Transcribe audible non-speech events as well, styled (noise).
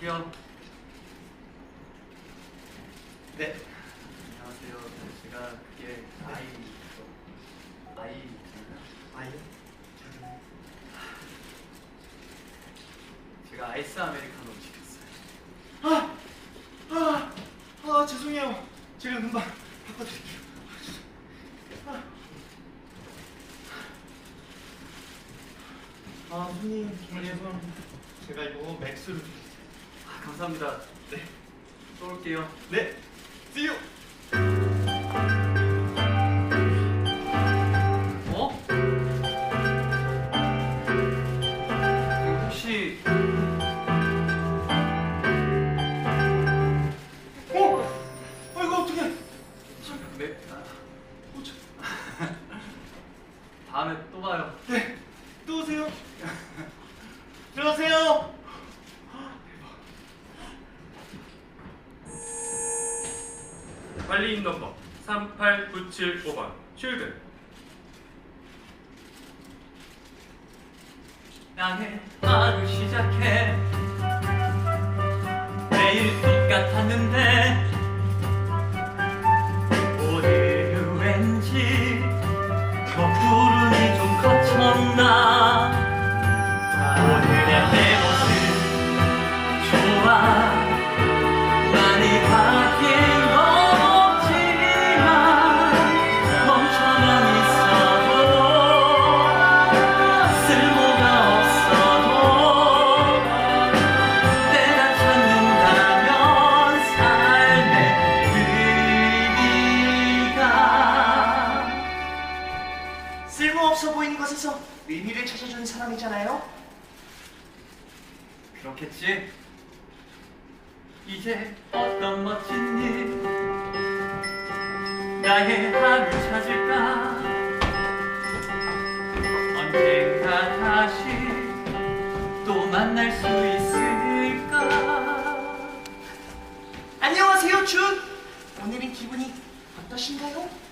할게요. 네. 안녕하세요. 네, 제가 그게 아이 아이 아이 아. 제가 아이스 아메리카노 시켰어요. 아! 아! 아 죄송해요. 제가 금방 바꿔드릴게요. 아, 손님 정말 죄송합니다. 제가 이거 맥스를 감사합니다. 네, 또 올게요. 네, see you. 어? 이거 혹시 어, 아 이거 어떻게? 네, 아, 어, 저, 다음에 또 봐요. 네, 또 오세요. (laughs) 들어가세요. 관리인 넘버 38975번. 출근. 나의 하루 시작해. 매일 똑같았는데 없어 보이는 것에서 의미를 찾아주는 사람이잖아요. 그렇겠지 이제 어떤 멋진 일 나의 하루 찾을까 언젠가 다시 또 만날 수 있을까 안녕하세요, 준. 오늘은 기분이 어떠신가요?